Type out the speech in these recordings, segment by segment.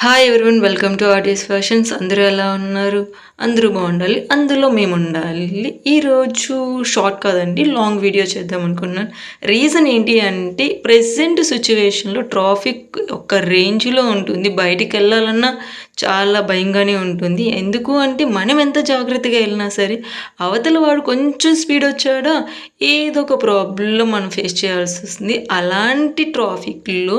Hi everyone welcome to ఆడియస్ fashions అందరూ ఎలా ఉన్నారు? అందరూ బాగుండాలి. అందులో మేము ఉండాలి ఈరోజు షార్ట్ కాదండి లాంగ్ వీడియో చేద్దాం అనుకున్నాను. రీజన్ ఏంటి అంటే ప్రెసెంట్ సిచ్యువేషన్లో ట్రాఫిక్ ఒక రేంజ్లో ఉంటుంది. బయటికి వెళ్ళాలన్నా చాలా భయంగానే ఉంటుంది. ఎందుకు అంటే మనం ఎంత జాగ్రత్తగా వెళ్ళినా సరే అవతల వాడు కొంచెం స్పీడ్ వచ్చాడా? ఏదో ఒక ప్రాబ్లం మనం ఫేస్ చేయాల్సి వస్తుంది. అలాంటి ట్రాఫిక్లో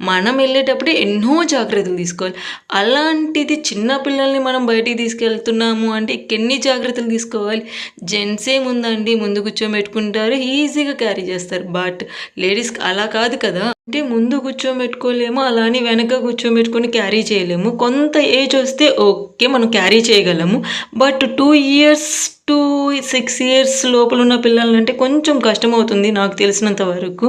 మనం వెళ్ళేటప్పుడు ఎన్నో జాగ్రత్తలు తీసుకోవాలి. అలాంటిది చిన్న పిల్లల్ని మనం బయటికి తీసుకెళ్తున్నాము అంటే ఎన్ని జాగ్రత్తలు తీసుకోవాలి? జెంట్స్ ఏముందండి ముందు కూర్చోబెట్టుకుంటారు ఈజీగా క్యారీ చేస్తారు. బట్ లేడీస్కి అలా కాదు కదా. అంటే ముందు కూర్చోబెట్టుకోలేము అలానే వెనక కూర్చోబెట్టుకొని క్యారీ చేయలేము. కొంత ఏజ్ వస్తే ఓకే మనం క్యారీ చేయగలము. But two years to six years లోపల ఉన్న పిల్లలంటే కొంచెం కష్టమవుతుంది నాకు తెలిసినంత వరకు.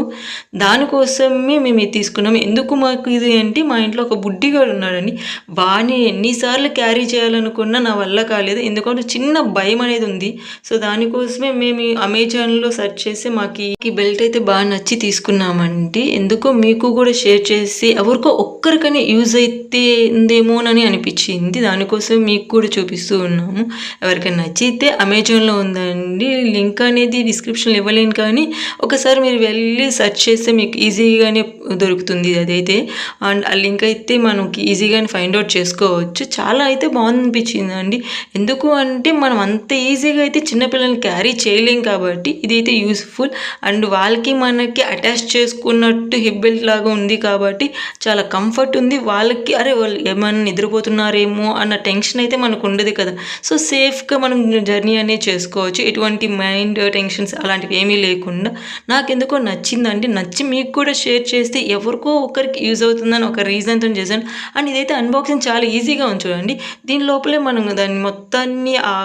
దానికోసమే మేము ఇది తీసుకున్నాం ఎందుకు మాకు ఇది అంటే మా ఇంట్లో ఒక బుడ్డిగాడు ఉన్నాడండి వాడిని ఎన్నిసార్లు క్యారీ చేయాలనుకున్నా నా వల్ల కాలేదు. ఎందుకంటే చిన్న భయం అనేది ఉంది. సో దానికోసమే మేము అమెజాన్లో సెర్చ్ చేసి మాకు ఈ బెల్ట్ అయితే బాగా నచ్చి తీసుకున్నామండి ఎందుకు మీకు కూడా షేర్ చేసి ఎవరికో ఒక్కరికైనా యూజ్ అయితేందేమోనని అనిపించింది. దానికోసం మీకు కూడా చూపిస్తూ ఉన్నాము. ఎవరికైనా నచ్చితే అమెజాన్లో ఉందండి. లింక్ అనేది డిస్క్రిప్షన్లో ఇవ్వలేను కానీ ఒకసారి మీరు వెళ్ళి సెర్చ్ చేస్తే మీకు ఈజీగానే దొరుకుతుంది అదైతే. అండ్ ఆ లింక్ అయితే మనకి ఈజీగానే ఫైండ్ అవుట్ చేసుకోవచ్చు. చాలా అయితే బాగుంది అండి ఎందుకు అంటే మనం అంత ఈజీగా అయితే చిన్నపిల్లల్ని క్యారీ చేయలేం కాబట్టి ఇదైతే యూస్ఫుల్ అండ్ వాళ్ళకి మనకి అటాచ్ చేసుకున్నట్టు సీట్ బెల్ట్ లాగా ఉంది కాబట్టి చాలా కంఫర్ట్ ఉంది. వాళ్ళకి అరే వాళ్ళు ఏమైనా నిద్రపోతున్నారేమో అన్న టెన్షన్ అయితే మనకు ఉండదు కదా. సో సేఫ్గా మనం జర్నీ అనేది చేసుకోవచ్చు. ఎటువంటి మైండ్ టెన్షన్స్ అలాంటివి ఏమీ లేకుండా. నాకు ఎందుకో నచ్చిందండి. నచ్చి మీకు కూడా షేర్ చేస్తే ఎవరికో ఒకరికి యూజ్ అవుతుందని ఒక రీజన్తో చేశాను. అండ్ ఇదైతే అన్బాక్సింగ్ చాలా ఈజీగా ఉంది దీని లోపలే మనం దాన్ని మొత్తాన్ని ఆ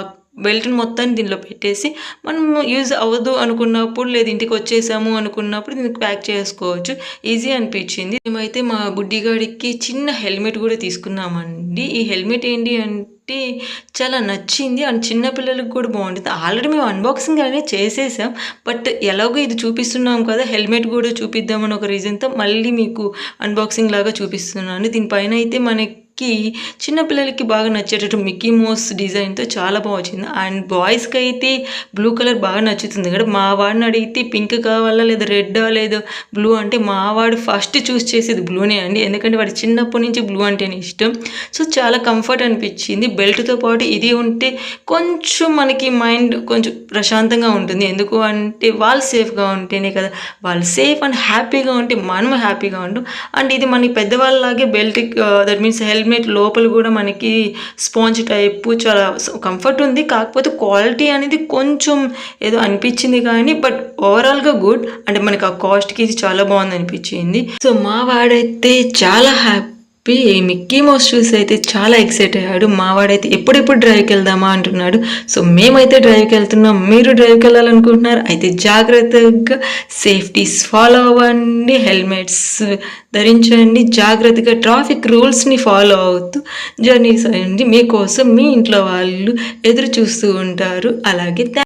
బెల్ట్ని మొత్తాన్ని దీనిలో పెట్టేసి మనం యూజ్ అవ్వదు అనుకున్నప్పుడు లేదు ఇంటికి వచ్చేసాము అనుకున్నప్పుడు దీనికి ప్యాక్ చేసుకోవచ్చు. ఈజీ అనిపించింది. మేమైతే మా బుడ్డిగాడికి చిన్న హెల్మెట్ కూడా తీసుకున్నామండి. ఈ హెల్మెట్ ఏంటి అంటే చాలా నచ్చింది. అండ్ చిన్నపిల్లలకు కూడా బాగుంటుంది. ఆల్రెడీ మేము అన్బాక్సింగ్ అనేది చేసేసాం. బట్ ఎలాగో ఇది చూపిస్తున్నాం కదా హెల్మెట్ కూడా చూపిద్దామని ఒక రీజన్తో మళ్ళీ మీకు అన్బాక్సింగ్ లాగా చూపిస్తున్నాను. దీనిపైన అయితే మనకి కి చిన్నపిల్లలకి బాగా నచ్చేటట్టు మిక్కీ మోస్ డిజైన్తో చాలా బాగా వచ్చింది. అండ్ బాయ్స్కి అయితే బ్లూ కలర్ బాగా నచ్చుతుంది. కదా మా వాడిని అడిగితే పింక్ కావాలా లేదా రెడ్ లేదా బ్లూ అంటే మా వాడు ఫస్ట్ చూస్ చేసేది బ్లూనే అండి. ఎందుకంటే వాడు చిన్నప్పటి నుంచి బ్లూ అంటేనే ఇష్టం. సో చాలా కంఫర్ట్ అనిపించింది. బెల్ట్తో పాటు ఇది ఉంటే కొంచెం మనకి మైండ్ కొంచెం ప్రశాంతంగా ఉంటుంది. ఎందుకు అంటే వాళ్ళు సేఫ్గా ఉంటేనే కదా. వాళ్ళు సేఫ్ అండ్ హ్యాపీగా ఉంటే మనం హ్యాపీగా ఉంటాం అండ్ ఇది మనకి పెద్దవాళ్ళలాగే belt that means helmet helmet లోపల కూడా మనకి స్పాంజ్ టైప్ చాలా కంఫర్ట్ ఉంది. కాకపోతే క్వాలిటీ అనేది కొంచెం ఏదో అనిపించింది కానీ బట్ ఓవరాల్గా గుడ్ అంటే మనకి ఆ కాస్ట్కి ఇది చాలా బాగుంది అనిపించింది. సో మా వాడైతే చాలా హ్యాపీ మిక్కీ మౌస్ చూసి అయితే చాలా ఎక్సైట్ అయ్యాడు. మావాడైతే ఎప్పుడెప్పుడు డ్రైవ్కి వెళ్దామా అంటున్నాడు. సో మేమైతే డ్రైవ్కి వెళ్తున్నాం. మీరు డ్రైవ్కి వెళ్ళాలనుకుంటున్నారు. అయితే జాగ్రత్తగా సేఫ్టీస్ ఫాలో అవ్వండి. హెల్మెట్స్ ధరించండి. జాగ్రత్తగా ట్రాఫిక్ రూల్స్ని ఫాలో అవుతూ జర్నీస్ అయ్యండి. మీకోసం మీ ఇంట్లో వాళ్ళు ఎదురు చూస్తూ ఉంటారు. అలాగే